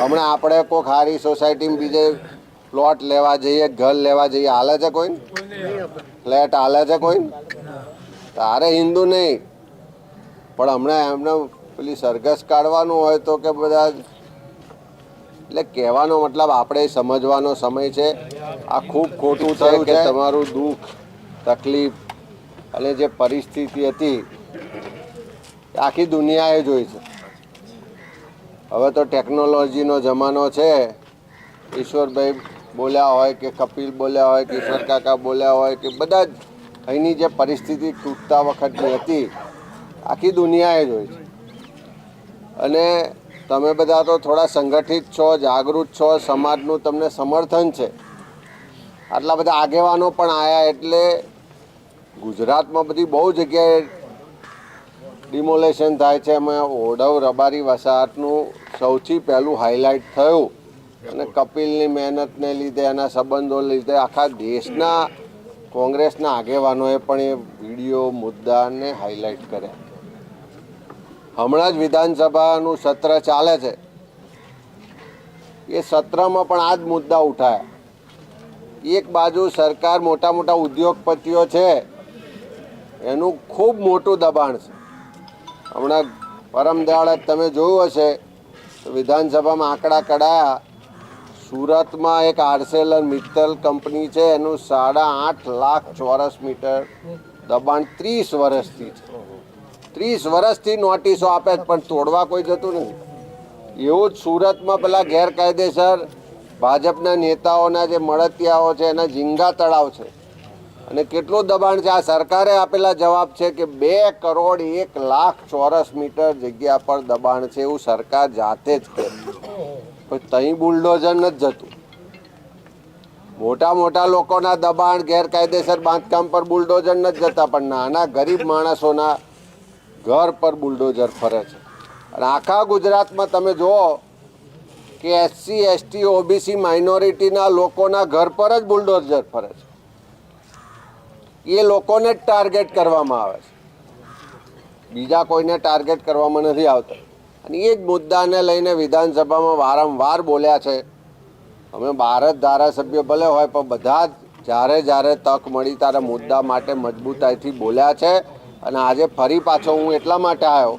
હમણાં આપણે કોઈ સારી સોસાયટીમાં બીજે પ્લોટ લેવા જઈએ ઘર લેવા જઈએ હાલે છે કોઈ? ફ્લેટ હાલે છે કોઈ? તારે હિન્દુ નહીં. પણ હમણાં એમને પેલી સરઘસ કાઢવાનું હોય તો કે બધા એટલે કહેવાનો મતલબ આપણે સમજવાનો સમય છે. આ ખૂબ ખોટું થયું કે તમારું દુઃખ તકલીફ અને જે પરિસ્થિતિ હતી આખી દુનિયાએ જોઈ છે. હવે તો ટેકનોલોજીનો જમાનો છે. ઈશ્વરભાઈ બોલ્યા હોય કે કપિલ બોલ્યા હોય કે ઈશ્વર કાકા બોલ્યા હોય કે બધા જ અહીંની જે પરિસ્થિતિ તૂટતા વખતની હતી, આખી દુનિયાએ જોઈ છે. અને તમે બધા તો થોડા સંગઠિત છો, જાગૃત છો, સમાજનું તમને સમર્થન છે. આટલા બધા આગેવાનો પણ આવ્યા એટલે ગુજરાતમાં બધી બહુ જગ્યાએ ડિમોલેશન થાય છે એમાં ઓઢવ રબારી વસાહતનું સૌથી પહેલું હાઇલાઇટ થયું. અને કપિલની મહેનતને લીધે એના સંબંધો લીધે આખા દેશના કોંગ્રેસના આગેવાનોએ પણ એ વીડિયો મુદ્દાને હાઇલાઇટ કર્યા. હમણાં જ વિધાનસભાનું સત્ર ચાલે છે. એ સત્રમાં પણ આ જ મુદ્દા ઉઠાયા. એક બાજુ સરકાર મોટા મોટા ઉદ્યોગપતિઓ છે એનું ખૂબ મોટું દબાણ છે. હમણાં પરમ દાડે તમે જોયું હશે, વિધાનસભામાં આંકડા કઢાયા. સુરતમાં એક આર્સેલર મિત્તલ કંપની છે, એનું સાડા આઠ લાખ ચોરસ મીટર દબાણ ત્રીસ વર્ષથી છે. ત્રીસ વર્ષથી નોટિસો આપે પણ તોડવા કોઈ જતું નથી. એવું જ સુરતમાં પેલા ગેરકાયદેસર ભાજપના નેતાઓના જે મળતિયાઓ છે, એના ઝીંગા તળાવ છે. અને કેટલું દબાણ છે? આ સરકારે આપેલા જવાબ છે કે બે કરોડ એક લાખ ચોરસ મીટર જગ્યા પર દબાણ છે એવું સરકાર જાતે જ કહે. પણ ત્યાં બુલડોઝર નથી જતું. મોટા મોટા લોકોના દબાણ, ગેરકાયદેસર બાંધકામ પર બુલડોઝર નથી જતા, પણ નાના ગરીબ માણસોના ઘર પર બુલડોઝર ફરે છે. અને આખા ગુજરાતમાં તમે જુઓ કે એસસી, એસટી, ઓબીસી, માઇનોરિટીના લોકોના ઘર પર જ બુલડોઝર ફરે છે. એ લોકોને જ ટાર્ગેટ કરવામાં આવે છે. બીજા કોઈને ટાર્ગેટ કરવામાં નથી આવતા. અને એ જ મુદ્દાને લઈને વિધાનસભામાં વારંવાર બોલ્યા છે. અમે જ ધારાસભ્યો ભલે હોય, પણ બધા જ જ્યારે જ્યારે તક મળી ત્યારે મુદ્દા માટે મજબૂતાઈથી બોલ્યા છે. અને આજે ફરી પાછો હું એટલા માટે આવ્યો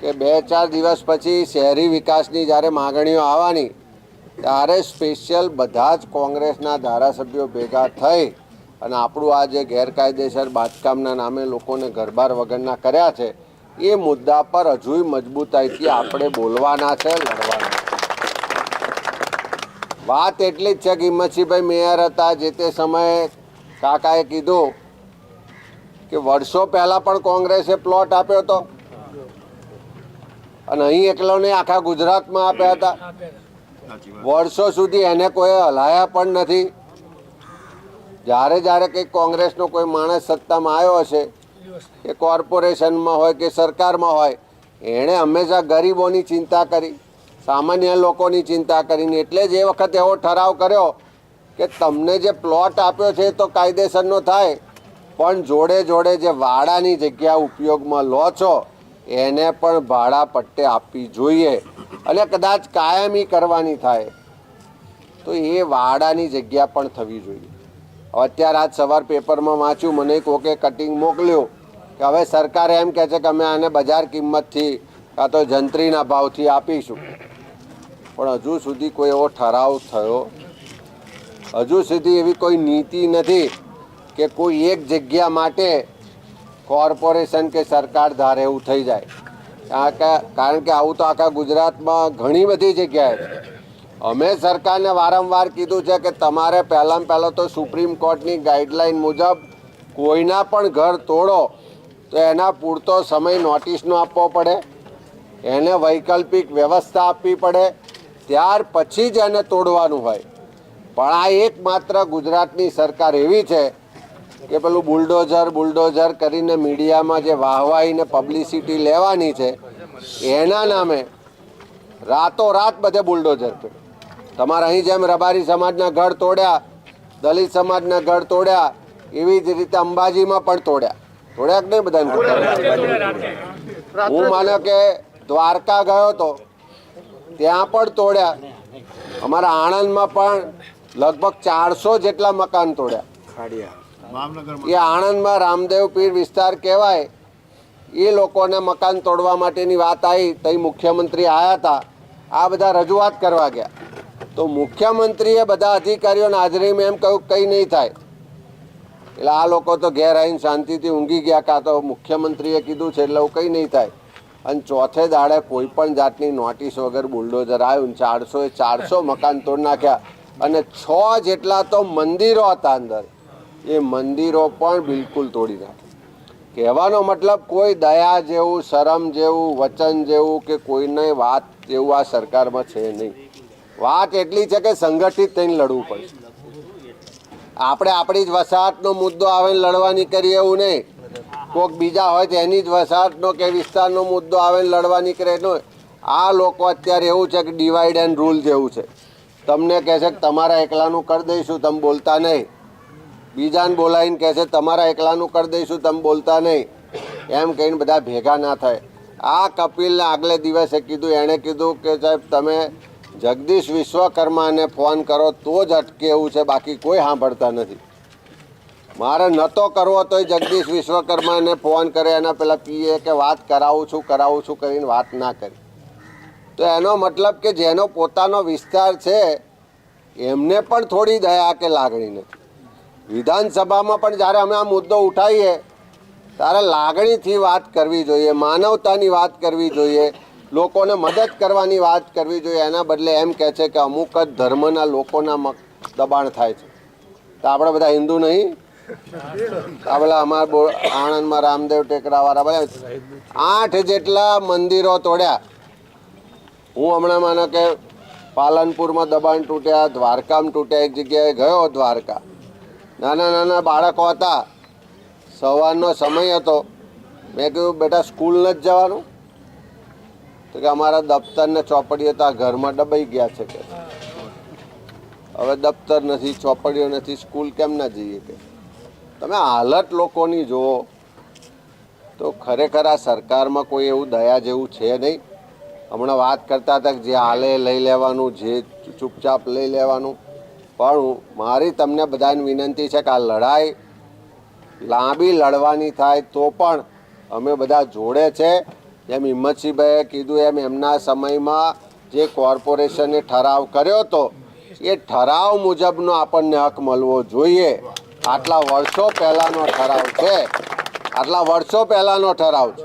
કે બે ચાર દિવસ પછી શહેરી વિકાસની જ્યારે માગણીઓ આવવાની, ત્યારે સ્પેશિયલ બધા જ કોંગ્રેસના ધારાસભ્યો ભેગા થઈ અને આપણું આ જે ગેરકાયદેસર બાંધકામના નામે લોકોને ઘરબાર વગરના કર્યા છે એ મુદ્દા પર હજુય મજબૂતાઈથી આપણે બોલવાના છે લડવાના વાત એટલી જ છે કે હિંમતસિંહભાઈ મેયર હતા જે તે સમયે કાકાએ કીધું કે વર્ષો પહેલાં પણ કોંગ્રેસે પ્લોટ આપ્યો હતો. અને અહીં એકલો નહીં આખા ગુજરાતમાં આપ્યા હતા. વર્ષો સુધી એને કોઈ હલાયા પણ નથી. જ્યારે જ્યારે કંઈક કોંગ્રેસનો કોઈ માણસ સત્તામાં આવ્યો હશે, કે કોર્પોરેશનમાં હોય કે સરકારમાં હોય, એણે હંમેશા ગરીબોની ચિંતા કરી, સામાન્ય લોકોની ચિંતા કરીને, એટલે જ એ વખત એવો ઠરાવ કર્યો કે તમને જે પ્લોટ આપ્યો છે તો કાયદેસરનો થાય, પણ જોડે જોડે જે વાડાની જગ્યા ઉપયોગમાં લો છો, એને પણ ભાડા પટ્ટે આપવી જોઈએ. અને કદાચ કાયમી કરવાની થાય, તો એ વાડાની જગ્યા પણ થવી જોઈએ. અત્યારે આજ સવાર પેપરમાં વાંચ્યું, મને કોકે કટિંગ મોકલ્યું કે હવે સરકાર એમ કહે છે કે અમે આને બજાર કિંમતથી કાં તો જંત્રીના ભાવથી આપીશું. પણ હજુ સુધી કોઈ એવો ઠરાવ થયો. હજુ સુધી એવી કોઈ નીતિ નથી કે કોઈ એક જગ્યા માટે કોર્પોરેશન કે સરકાર ધારે એવું થઈ જાય. કારણ કે આવું તો આખા ગુજરાતમાં ઘણી બધી જગ્યાએ અમે સરકારને વારંવાર કીધું છે કે તમારે પહેલાં પહેલાં તો સુપ્રીમ કોર્ટની ગાઈડલાઈન મુજબ કોઈના પણ ઘર તોડો, તો એના પૂરતો સમય નોટિસનો આપવો પડે, એને વૈકલ્પિક વ્યવસ્થા આપવી પડે, ત્યાર પછી જ એને તોડવાનું હોય. પણ આ એકમાત્ર ગુજરાતની સરકાર એવી છે કે પેલું બુલડોઝર બુલડોઝર કરીને મીડિયામાં જે વાહવાઈને પબ્લિસિટી લેવાની છે, એના નામે રાતોરાત બધે બુલડોઝર કર્યું તમારે અહીં જેમ રબારી સમાજના ઘર તોડ્યા દલિત સમાજના ઘર તોડ્યા એવી જ રીતે અંબાજીમાં પણ તોડ્યા. તોડ્યા કે નહીં બધાને હું માનો કે દ્વારકા ગયો તો ત્યાં પણ તોડ્યા. અમારા આણંદમાં પણ લગભગ ચારસો જેટલા મકાન તોડ્યા. એ આણંદમાં રામદેવ પીર વિસ્તાર કહેવાય એ લોકોને મકાન તોડવા માટેની વાત આવી તઈ મુખ્યમંત્રી આવ્યા હતા. આ બધા રજૂઆત કરવા ગયા. તો મુખ્યમંત્રીએ બધા અધિકારીઓને હાજરીમાં એમ કહ્યું કંઈ નહીં થાય. એટલે આ લોકો તો ઘેર આવીને શાંતિથી ઊંઘી ગયા કાં તો મુખ્યમંત્રીએ કીધું છે એટલે કંઈ નહીં થાય. અને ચોથે દાડે કોઈ પણ જાતની નોટિસ વગર બુલડોઝર આવ્યું ચારસો એ ચારસો મકાન તોડ નાખ્યા. અને છ જેટલા તો મંદિરો હતા અંદર. એ મંદિરો પણ બિલકુલ તોડી નાખ્યા. કહેવાનો મતલબ કોઈ દયા જેવું, શરમ જેવું, વચન જેવું કે કોઈને વાત જેવું આ સરકારમાં છે નહીં. વાત એટલી છે કે સંગઠિત થઈને લડવું પડશે આપણે આપણી જ વસાહતનો મુદ્દો આવે લડવાની કરીએ એવું નહીં. કોઈક બીજા હોય તો એની જ વસાહતનો કે વિસ્તારનો મુદ્દો આવે લડવાની કરે એનું આ લોકો અત્યારે એવું છે કે ડિવાઈડ એન્ડ રૂલ જેવું છે. તમને કહે છે કે તમારા એકલાનું કરી દઈશું, તમે બોલતા નહીં. બીજાને બોલાવીને કહે છે તમારા એકલાનું કરી દઈશું, તમે બોલતા નહીં. એમ કહીને બધા ભેગા ના થાય. આ કપિલને આગલે દિવસે કીધું, એણે કીધું કે સાહેબ, તમે જગદીશ વિશ્વકર્માને ફોન કરો, તો જ અટકે એવું છે, બાકી કોઈ સાંભળતા નથી. મારે નહોતો કરવો તોય જગદીશ વિશ્વકર્માને ફોન કરે, એના પેલા પીએ કે વાત કરાવું છું કરાવું છું કરીને વાત ના કરી. તો એનો મતલબ કે જેનો પોતાનો વિસ્તાર છે, એમને પણ થોડી દયા કે લાગણી નથી. વિધાનસભામાં પણ જ્યારે અમે આ મુદ્દો ઉઠાવીએ, ત્યારે લાગણીથી વાત કરવી જોઈએ, માનવતાની વાત કરવી જોઈએ. લોકોને મદદ કરવાની વાત કરવી જોઈએ. એના બદલે એમ કહે છે કે અમુક જ ધર્મના લોકોના દબાણ થાય છે. તો આપણે બધા હિન્દુ નહીં? પેલા અમારા આણંદમાં રામદેવ ટેકરાવાળા બધા આઠ જેટલા મંદિરો તોડ્યા. હું હમણાં માનો કે પાલનપુરમાં દબાણ તૂટ્યા, દ્વારકામાં તૂટ્યા, એક જગ્યાએ ગયો દ્વારકા. નાના નાના બાળકો હતા. સવારનો સમય હતો. મેં કીધું, બેટા, સ્કૂલ નથી જવાનું. તો કે અમારા દફતરને ચોપડીઓ તો આ ઘરમાં ડબાઈ ગયા છે કે. હવે દફતર નથી, ચોપડીઓ નથી, સ્કૂલ કેમ ના જઈએ કે. તમે હાલત લોકોની જુઓ. તો ખરેખર આ સરકારમાં કોઈ એવું દયા જેવું છે નહીં. હમણાં વાત કરતા હતા જે હાલે લઈ લેવાનું, જે ચૂપચાપ લઈ લેવાનું. પણ મારી તમને બધાને વિનંતી છે કે આ લડાઈ લાંબી લડવાની થાય તો પણ અમે બધા જોડે છે. જેમ હિંમતસિંહભાઈએ કીધું એમ એમના સમયમાં જે કોર્પોરેશને ઠરાવ કર્યો હતો, એ ઠરાવ મુજબનો આપણને હક મળવો જોઈએ. આટલા વર્ષો પહેલાંનો ઠરાવ છે. આટલા વર્ષો પહેલાંનો ઠરાવ છે.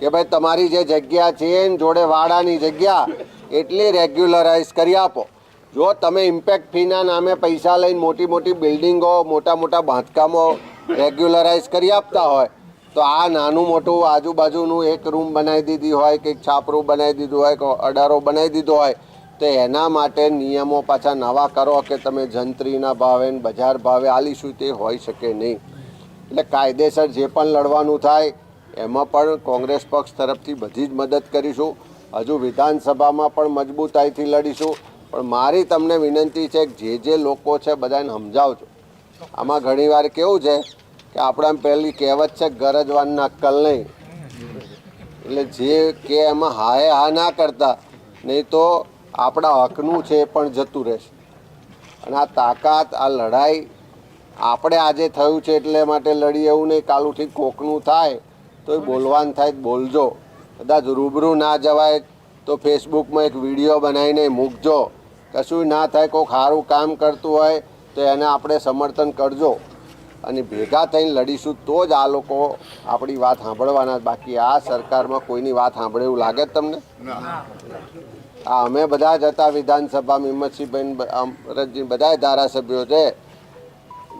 કે ભાઈ તમારી જે જગ્યા છે એની જોડે વાડાની જગ્યા, એટલી રેગ્યુલરાઇઝ કરી આપો. જો તમે ઇમ્પેક્ટ ફીના નામે પૈસા લઈને મોટી મોટી બિલ્ડિંગો, મોટા મોટા બાંધકામો રેગ્યુલરાઇઝ કરી આપતા હોય તો આ નાનું મોટું આજુબાજુનું એક રૂમ બનાવી દીધી હોય કે છાપરું બનાવી દીધું હોય કે અડારો બનાવી દીધો હોય, તો એના માટે નિયમો પાછા નવા કરો કે તમે જંત્રીના ભાવે બજાર ભાવે આલીશું તે હોઈ શકે નહીં. એટલે કાયદેસર જે પણ લડવાનું થાય, એમાં પણ કોંગ્રેસ પક્ષ તરફથી બધી જ મદદ કરીશું. હજુ વિધાનસભામાં પણ મજબૂતાઈથી લડીશું. પણ મારી તમને વિનંતી છે કે જે જે લોકો છે બધાને સમજાવજો. આમાં ઘણીવાર કેવું છે કે આપણા પહેલી કહેવત છે ગરજવાનના અક્કલ નહીં. એટલે જે કે એમાં હાએ હા ના કરતા, નહીં તો આપણા હકનું છે એ પણ જતું રહેશે. અને આ તાકાત, આ લડાઈ આપણે આજે થયું છે એટલે માટે લડી એવું નહીં, કાલુથી કોકનું થાય તો એ બોલવાનું થાય, બોલજો. કદાચ રૂબરૂ ના જવાય તો ફેસબુકમાં એક વીડિયો બનાવીને મૂકજો. કશું ના થાય કોઈક સારું કામ કરતું હોય તો એને આપણે સમર્થન કરજો. અને ભેગા થઈને લડીશું તો જ આ લોકો આપણી વાત સાંભળવાના બાકી આ સરકારમાં કોઈની વાત સાંભળે એવું લાગે તમને? આ અમે બધા જ હતા વિધાનસભામાં હિંમતસિંહભાઈ અમરતજી બધા ધારાસભ્યો છે.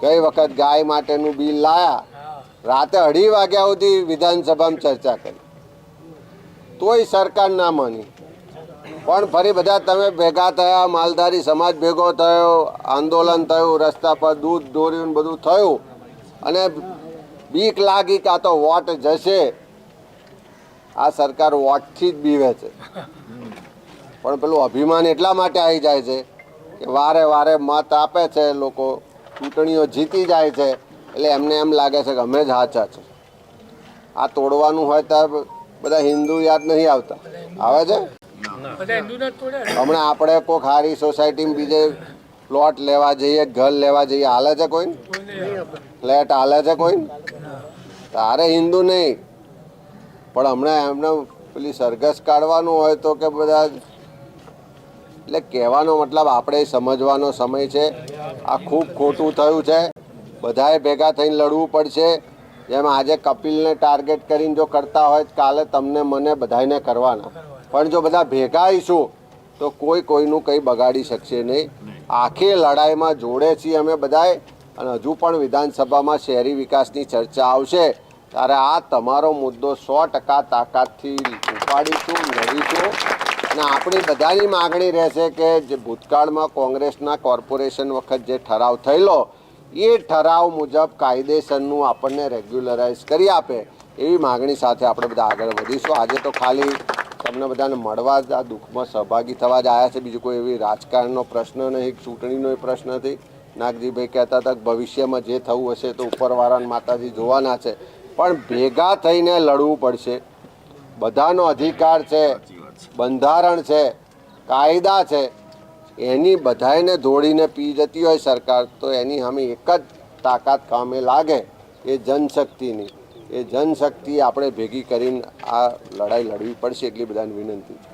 ગઈ વખત ગાય માટેનું બિલ લાયા. રાતે અઢી વાગ્યા સુધી વિધાનસભામાં ચર્ચા કરી. તોય સરકાર ના માની. પણ ફરી બધા તમે ભેગા થયા માલધારી સમાજ ભેગો થયો આંદોલન થયું રસ્તા પર દૂધ દોર્યું બધું થયું. અને બીક લાગી કે આ તો વોટ જશે. આ સરકાર વોટથી જ બીવે છે. પણ પેલું અભિમાન એટલા માટે આવી જાય છે કે વારે વારે મત આપે છે લોકો ચૂંટણીઓ જીતી જાય છે એટલે એમને એમ લાગે છે કે અમે જ હાચા છે. આ તોડવાનું હોય તો બધા હિન્દુ યાદ નહીં આવતા. આવે છે? હમણાં આપણે કોઈ સારી સોસાયટીમાં બીજે પ્લોટ લેવા જઈએ, ઘર લેવા જઈએ, હાલે છે કોઈ? ફ્લેટ હાલે છે કોઈ? તારે હિન્દુ નહીં. પણ હમણાં એમને પેલી સરઘસ કાઢવાનું હોય તો કે બધા એટલે કહેવાનો મતલબ આપણે સમજવાનો સમય છે. આ ખૂબ ખોટું થયું છે. બધાએ ભેગા થઈને લડવું પડશે. જેમ આજે કપિલને ટાર્ગેટ કરીને જો કરતા હોય, કાલે તમને મને બધાને કરવાના. પણ જો બધા ભેગા આવીશું, તો કોઈ કોઈનું કંઈ બગાડી શકશે નહીં. આખી લડાઈમાં જોડે છીએ અમે બધાએ અને હજુ પણ વિધાનસભામાં શહેરી વિકાસની ચર્ચા આવશે. ત્યારે આ તમારો મુદ્દો સો ટકા તાકાતથી ઉપાડીશું લડીશું અને આપણી બધાની માગણી રહેશે કે જે ભૂતકાળમાં કોંગ્રેસના કોર્પોરેશન વખત જે ઠરાવ થયેલો, એ ઠરાવ મુજબ કાયદેસરનું આપણને રેગ્યુલરાઇઝ કરી આપે. એવી માગણી સાથે આપણે બધા આગળ વધીશું. આજે તો ખાલી તમને બધાને મળવા જ, આ દુઃખમાં સહભાગી થવા જ આવ્યા છે. બીજું કોઈ એવી રાજકારણનો પ્રશ્ન નહીં ચૂંટણીનો પ્રશ્ન નથી નાગજીભાઈ કહેતા હતા કે ભવિષ્યમાં જે થવું હશે તો ઉપરવાળાને માતાજી જોવાના છે. પણ ભેગા થઈને લડવું પડશે. બધાનો અધિકાર છે, બંધારણ છે, કાયદા છે. એની બધાને દોડીને પી જતી હોય સરકાર તો એની અમે એક જ તાકાત કામે લાગે એ જનશક્તિની. એ જનશક્તિ આપણે ભેગી કરીને આ લડાઈ લડવી પડશે એટલી બધાની વિનંતી છે.